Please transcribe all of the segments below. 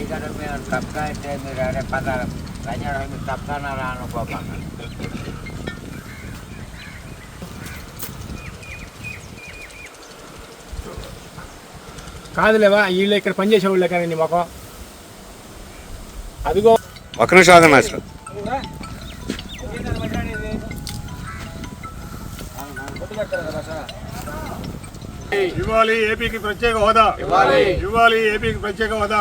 ఇక్కడ మీరు తప్పగా అయితే మీరు అరే పదాలు రంజాడు మీరు తప్పన్నారా అనుకోపాక కాదులేవా వీళ్ళు ఇక్కడ పనిచేసే వాళ్ళే కానీ నీ మొఖం. అదిగో. ఒక్క నిమిషం ఆగండి మాస్టర్. ఇవ్వాలి. ఏపీకి ప్రత్యేక హోదా. ఇవ్వాలి. ఏపీకి ప్రత్యేక హోదా.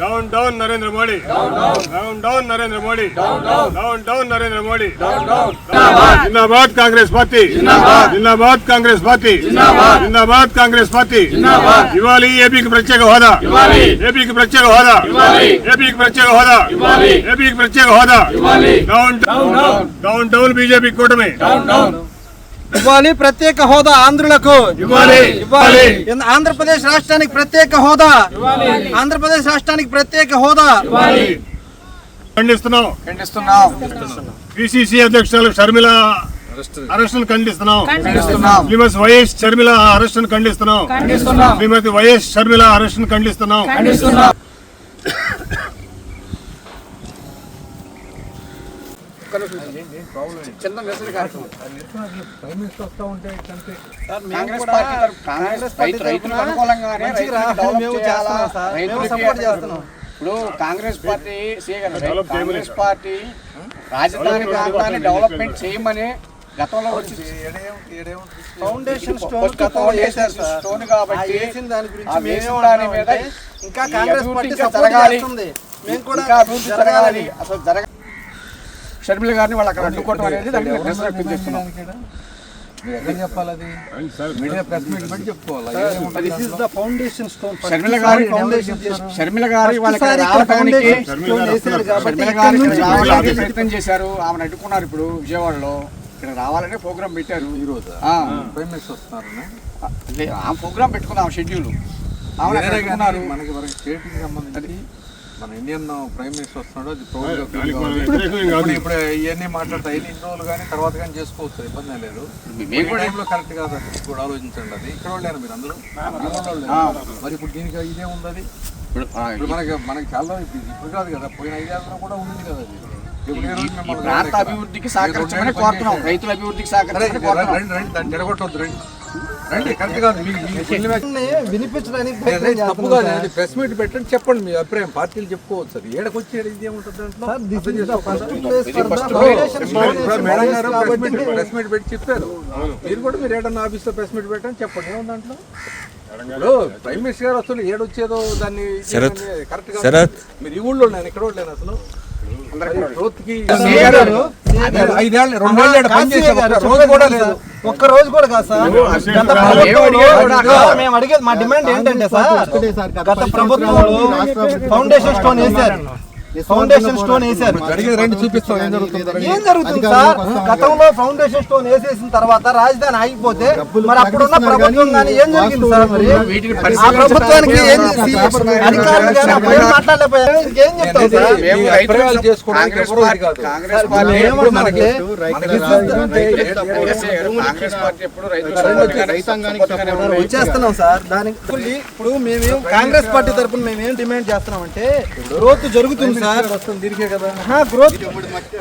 Down down Narendra Modi. Down down Narendra Modi. Down down Narendra Modi. జిందాబాద్. కాంగ్రెస్ పార్టీ. జిందాబాద్. కాంగ్రెస్ పార్టీ. జిందాబాద్. కాంగ్రెస్ పార్టీ. ఇవ్వాలి ఏపీకి ప్రత్యేక హోదా. ఏపీకి ప్రత్యేక హోదా. ఏపీకి ప్రత్యేక హోదా. ఏపీకి ప్రత్యేక హోదా. డౌన్ డౌన్ డౌన్ బీజేపీ కూటమి. ఇవ్వాలి ప్రత్యేక హోదా ఆంధ్రులకు. ఇవ్వాలి. ఆంధ్రప్రదేశ్ రాష్ట్రానికి ప్రత్యేక హోదా. ఆంధ్రప్రదేశ్ రాష్ట్రానికి ప్రత్యేక హోదా. ఖండిస్తున్నాం. ఖండిస్తున్నాం. పిసిసి అధ్యక్షులు షర్మిల అరెస్టును ఖండిస్తున్నాం. శ్రీమతి వైఎస్ షర్మిల అరెస్టును ఖండిస్తున్నాం. శ్రీమతి వైఎస్ షర్మిల అరెస్టును ఖండిస్తున్నాం కాంగ్రెస్ పార్టీ తరపు- కాంగ్రెస్ పార్టీ తరపున మంచిగా మేము చేస్తున్నాం సార్. ఇప్పుడు కాంగ్రెస్ పార్టీ కాంగ్రెస్ పార్టి రాజధాని ప్రాంతాన్ని డెవలప్మెంట్ చేయమని గతంలో వచ్చి ఫౌండేషన్ స్టోన్ గతంలో. స్టోన్ కాబట్టి వేసిన దాని గురించి దాని మీద ఇంకా కాంగ్రెస్ పార్టీ జరగాలి. మేము కూడా అభివృద్ధి జరగాలని జరగాలి అసలు జరగ షర్మిల గారిని వాళ్ళు అక్కడ అడ్డుకోవడం అనేది నిరసన వ్యక్తం చేస్తున్నాం. షర్మిల గారి షర్మిల గారి వాళ్ళకి రావడానికి షర్మిల గారు చేశారు. ఆమెను అడ్డుకున్నారు ఇప్పుడు విజయవాడలో. ఇక్కడ రావాలనే ప్రోగ్రామ్ పెట్టారు. ఈ రోజు ఆ ప్రోగ్రామ్ పెట్టుకున్నాం షెడ్యూల్. అడ్డుకున్నారు. మనకి మనకి స్టేట్కి సంబంధించి మన ఇండియన్ ప్రైమ్ మినిస్టర్ వస్తున్నాడు అది proud గా feel దానికి మనం కావాలి. వ్యతిరేకం కాదు. ఇప్పుడు ఇవన్నీ మాట్లాడతా ఎన్ని ఇన్ని రోజులు కానీ తర్వాత కానీ చేసుకోవచ్చు ఇబ్బంది ఏం లేదు. టైంలో కరెక్ట్ కాదు అది కూడా ఆలోచించండి అది. ఇక్కడ వాళ్ళేనా మీరు అందరూ? మరి ఇప్పుడు దీనికి ఇదే ఉంది అది. ఇప్పుడు, మనకి మనకి చాలా ఇప్పుడు కాదు కదా పోయిన ఐదేళ్ళలో కూడా ఉంది కదా అది. ఈ ప్రాంత? అభివృద్ధికి సహకరించమని కోరుతున్నాం. రైతుల అభివృద్ధికి సహకరించమని. వినిపించడానికి ప్రెస్ మీట్ పెట్టండి చెప్పండి మీ అభిప్రాయం. పార్టీలు చెప్పుకోవచ్చు అది ఏడకొచ్చి ప్రెస్ మీట్ పెట్టి చెప్పారు. మీరు కూడా మీరు ఏడన్నా ఆఫీస్లో ప్రెస్ మీట్ పెట్టండి చెప్పండి. ఏముంది దాంట్లో? ప్రైమ్ మినిస్టర్ గారు వస్తుంది ఏడొచ్చేదో దాన్ని. కరెక్ట్ శరత్. మీరు ఈ ఊళ్ళో నేను ఇక్కడ లేను అసలు. ఐదేళ్ళు రెండేళ్ళు ఈడ పని చేసే గారు ఒక్క రోజు కూడా లేదు. ఒక్క రోజు కూడా కాదు సార్. గత ప్రభుత్వంలో మేము అడిగేది మా డిమాండ్ ఏంటంటే సార్ గత ప్రభుత్వంలో ఫౌండేషన్ స్టోన్ వేశారు. ఫౌండేషన్ స్టోన్ వేశారు. చూపిస్తాం ఏం జరుగుతుందో? సార్? గతంలో ఫౌండేషన్ స్టోన్ వేసేసిన తర్వాత రాజధాని ఆగిపోతే మరి అప్పుడున్న ప్రభుత్వం కానీ ఏం జరిగింది సార్ మరి? ఆ ప్రభుత్వానికి ఏం అధికారులు కానీ అప్పుడు ఏం మాట్లాడలేకపోయారు? వచ్చేస్తున్నాం సార్? దానికి ఇప్పుడు మేమేం కాంగ్రెస్ పార్టీ తరపున మేమేం డిమాండ్ చేస్తున్నామంటే గ్రోత్ జరుగుతుంది సార్ దీనికే కదా గ్రోత్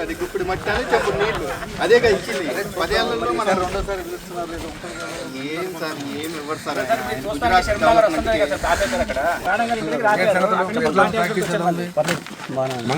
అది గుప్పిడి మట్టి అని చెప్పుడు నీళ్ళు అదే కదా ఇచ్చింది పదేళ్ళలో మన రెండోసారి పిలుస్తున్నారు కదా. ఏం సార్ ఏం ఇవ్వరు సార్ ఏ సంగతులు?